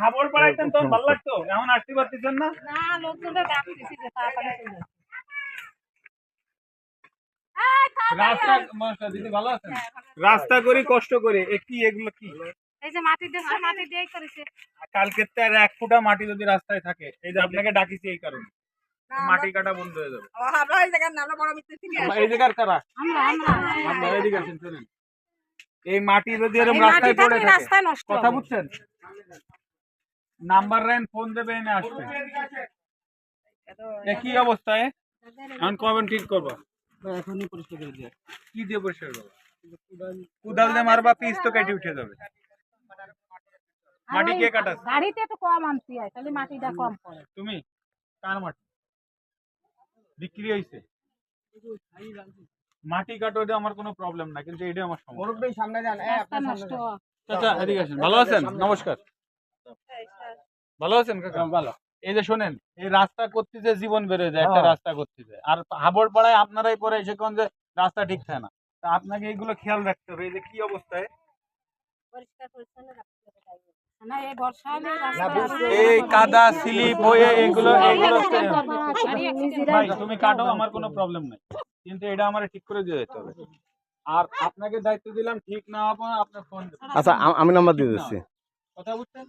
হাবড় পাড়াইতেন তখন ভালো লাগতো? এখন আসতে পারতেছেন না? না লোকজনরা ডাকতেছি যে তাড়াতাড়ি চলে রাস্তা নমস্কার, দিদি ভালো আছেন? রাস্তা করি কষ্ট করে। এ কি এগুলো কি? এই যে মাটি দিয়েছে মাটি দিয়েই করেছে। কালকে তো আর এক ফুটা মাটি যদি রাস্তায় থাকে এই যে আপনাকে ডাকিছি এই কারণে। মাটি কাটা বন্ধ হয়ে যাবে। আমরা এই জায়গার নাম বড় মিস্ত্রি থেকে আমরা এই জায়গার কারা? আমরা আমরা। চলেন এই মাটি যদি এরকম এই রাস্তায় পড়ে থাকে কথা? বুঝছেন? নাম্বার রেন ফোন দেবে এনে আসবে। এ কি অবস্থায় এখন কবে ঠিক করবা? এখনই পরিষ্কার করে দিয়ে কি দিয়ে পরিষ্কার করবা? কুদাল দিয়ে মারবা পিস তো কেটে উঠে যাবে। মাটি কে কাটাছে গাড়িতে একটু কম আনতে হয় তাহলে মাটিটা কম পড়ে তুমি কার মাটি? বিক্রি হয়েছে মাটি কাটো এটা আমার কোনো প্রবলেম না কিন্তু এটা আমার সমস্যা। সামনে যান। চাচা এদিকে আসেন ভালো আছেন? নমস্কার। ভালো আছেন কাকা? ভালো। এই যে শোনেন এই রাস্তা করতেছে জীবন বেড়ে যায় একটা হ্যাঁ। রাস্তা করতেছে আর হাবড় পাড়ায় আপনারাই পরে এসে কোন যে রাস্তা ঠিক থাকে না। তা আপনাকে এইগুলো খেয়াল রাখতে হবে এই যে কি অবস্থায়? পরিষ্কার পরিচ্ছন্ন রাখতে হবে তাই বলে। না এই এই কাদা স্লিপ হয়ে এগুলো এগুলো তুমি কাটো আমার কোনো প্রবলেম নাই। কিন্তু এটা আমার ঠিক করে দিয়ে যেতে হবে। আর আপনাকে দায়িত্ব দিলাম ঠিক না আপনার ফোন আচ্ছা আমি নাম্বার দিয়ে দিচ্ছি। কথা বুঝছেন?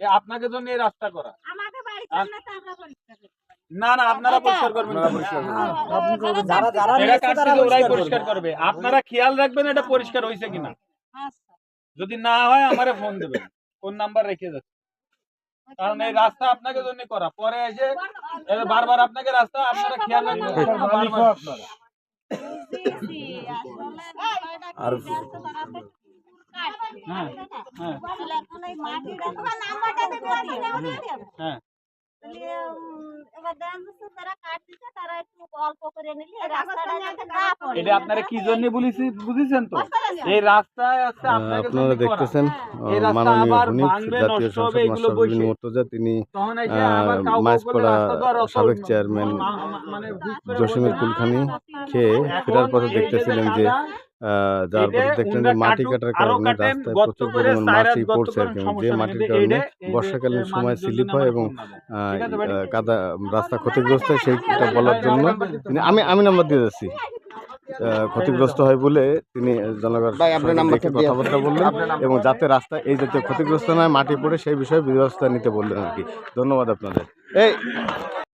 আপনাকে জন্য এই রাস্তা করা। না না আপনারা পরিষ্কার করবেন। পরিষ্কার। হ্যাঁ, করবে। আপনারা খেয়াল রাখবেন এটা পরিষ্কার হয়েছে কিনা। আচ্ছা। যদি না হয় আমারে ফোন দেবেন। ফোন নাম্বার রেখে যাচ্ছে কারণ এই রাস্তা আপনাকে জন্য করা। পরে এসে বারবার আপনাকে রাস্তা আপনারা খেয়াল রাখবেন। আর- হ্যাঁ। হ্যাঁ। হ্যাঁ। এটা আপনারা কি জন্য বুঝেছেন তো? এই রাস্তায় দেখতেছেন মাননীয় তিনি মাঝপাড়া সাবেক চেয়ারম্যান মানে জসিমের কুলখানি খেয়ে ফেরার পথে দেখতেছিলেন যে এটা দেখলেন যে মাটি কাটার কারণে রাস্তায় প্রচুর পরিমাণ মাটি পড়ছে আর কি। যে মাটির কারণে বর্ষাকালীন সময় স্লিপ হয় এবং কাদা রাস্তা ক্ষতিগ্রস্ত হয় সেইটা বলার জন্য তিনি আমি আমি নাম্বার দিয়ে যাচ্ছি ক্ষতিগ্রস্ত হয় বলে তিনি জনগণ ভাই, আপনার নাম্বারটা দিয়ে কথাবার্তা বললেন এবং যাতে রাস্তা এই জাতীয় ক্ষতিগ্রস্ত নয় মাটি পড়ে সেই বিষয়ে ব্যবস্থা নিতে বললেন আর কি। ধন্যবাদ আপনাদের। এই